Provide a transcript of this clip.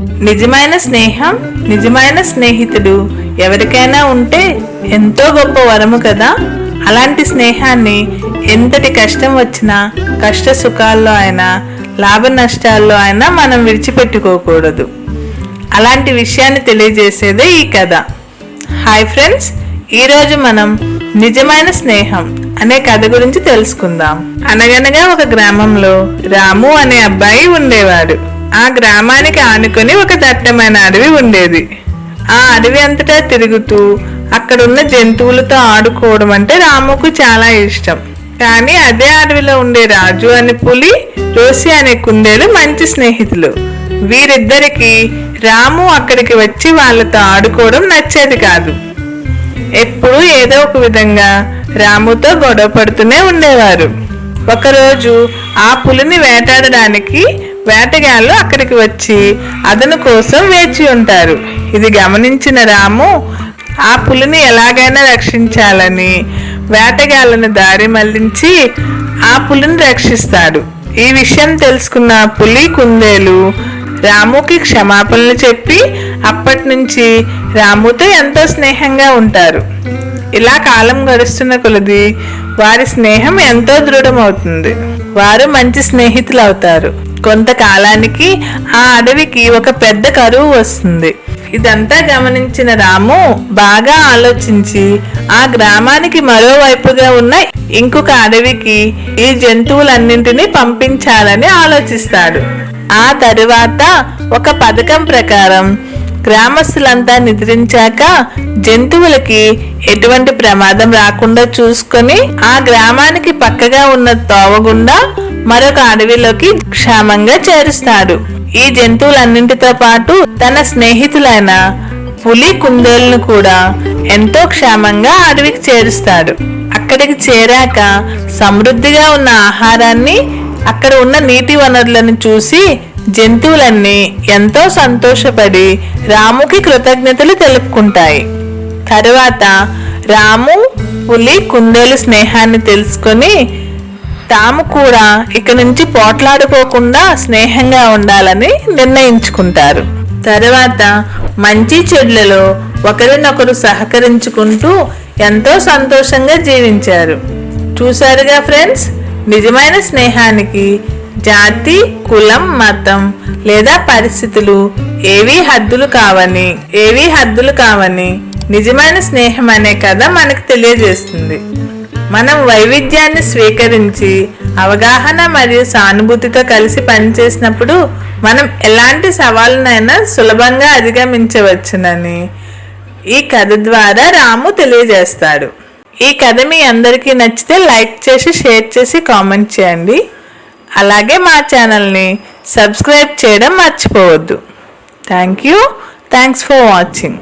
నిజమైన స్నేహం నిజమైన స్నేహితుడు ఎవరికైనా ఉంటే ఎంతో గొప్ప వరము కదా? అలాంటి స్నేహాన్ని ఎంతటి కష్టం వచ్చినా కష్ట సుఖాల్లో అయినా లాభ నష్టాల్లో అయినా మనం విడిచిపెట్టుకోకూడదు. అలాంటి విషయాన్ని తెలియజేసేదే ఈ కథ. హాయ్ ఫ్రెండ్స్ ఈరోజు మనం నిజమైన స్నేహం అనే కథ గురించి తెలుసుకుందాం. అనగనగా ఒక గ్రామంలో రాము అనే అబ్బాయి ఉండేవాడు. ఆ గ్రామానికి ఆనుకొని ఒక దట్టమైన అడవి ఉండేది. ఆ అడవి అంతటా తిరుగుతూ అక్కడున్న జంతువులతో ఆడుకోవడం అంటే రాముకు చాలా ఇష్టం. కానీ అదే అడవిలో ఉండే రాజు అనే పులి రోసి అనే కుందేలు మంచి స్నేహితులు. వీరిద్దరికి రాము అక్కడికి వచ్చి వాళ్ళతో ఆడుకోవడం నచ్చేది కాదు. ఎప్పుడూ ఏదో ఒక విధంగా రాముతో గొడవ పడుతూనే ఉండేవారు. ఒకరోజు ఆ పులిని వేటాడడానికి వేటగాళ్ళు అక్కడికి వచ్చి అదను కోసం వేచి ఉంటారు. ఇది గమనించిన రాము ఆ పులిని ఎలాగైనా రక్షించాలని. వేటగాళ్ళను దారి మళ్ళించి ఆ పులిని రక్షిస్తాడు. ఈ విషయం తెలుసుకున్న పులి కుందేలు రాముకి క్షమాపణలు చెప్పి అప్పటి నుంచి రాముతో ఎంతో స్నేహంగా ఉంటారు. ఇలా కాలం గడుస్తున్న కొలది వారి స్నేహం ఎంతో దృఢమవుతుంది. వారు మంచి స్నేహితులు అవుతారు కొంతకాలానికి ఆ అడవికి ఒక పెద్ద కరువు వస్తుంది. ఇదంతా గమనించిన రాము బాగా ఆలోచించి ఆ గ్రామానికి మరోవైపుగా ఉన్న ఇంకొక అడవికి ఈ జంతువులన్నింటినీ పంపించాలని ఆలోచిస్తాడు. ఆ తరువాత ఒక పథకం ప్రకారం గ్రామస్తులంతా నిద్రించాక జంతువులకి ఎటువంటి ప్రమాదం రాకుండా చూసుకొని ఆ గ్రామానికి పక్కగా ఉన్న తోవగుండా మరొక అడవిలోకి క్షేమంగా చేరుస్తాడు. ఈ జంతువులన్నింటితో పాటు తన స్నేహితులైన పులి కుందేలను కూడా ఎంతో క్షేమంగా అడవికి చేరుస్తాడు. అక్కడికి చేరాక సమృద్ధిగా ఉన్న ఆహారాన్ని అక్కడ ఉన్న నీటి వనరులను చూసి జంతువులన్నీ ఎంతో సంతోషపడి రాముకి కృతజ్ఞతలు తెలుపుకుంటాయి. తరువాత రాము పులి కుందేలు స్నేహాన్ని తెలుసుకొని తాము కూడా ఇక నుంచి పోట్లాడుకోకుండా స్నేహంగా ఉండాలని నిర్ణయించుకుంటారు. తర్వాత మంచి చెడ్లలో ఒకరినొకరు సహకరించుకుంటూ ఎంతో సంతోషంగా జీవించారు. చూసారుగా ఫ్రెండ్స్? నిజమైన స్నేహానికి జాతి కులం మతం లేదా పరిస్థితులు ఏవీ హద్దులు కావని ఏవీ హద్దులు కావని నిజమైన స్నేహం అనే కథ మనకు తెలియజేస్తుంది. మనం వైవిధ్యాన్ని స్వీకరించి అవగాహన మరియు సానుభూతితో కలిసి పనిచేసినప్పుడు మనం ఎలాంటి సవాళ్ళనైనా సులభంగా అధిగమించవచ్చునని ఈ కథ ద్వారా రాము తెలియజేస్తాడు. ఈ కథ మీ అందరికీ నచ్చితే లైక్ చేసి షేర్ చేసి కామెంట్ చేయండి. అలాగే మా ఛానల్ని సబ్స్క్రైబ్ చేయడం మర్చిపోవద్దు. Thank you. Thanks for watching.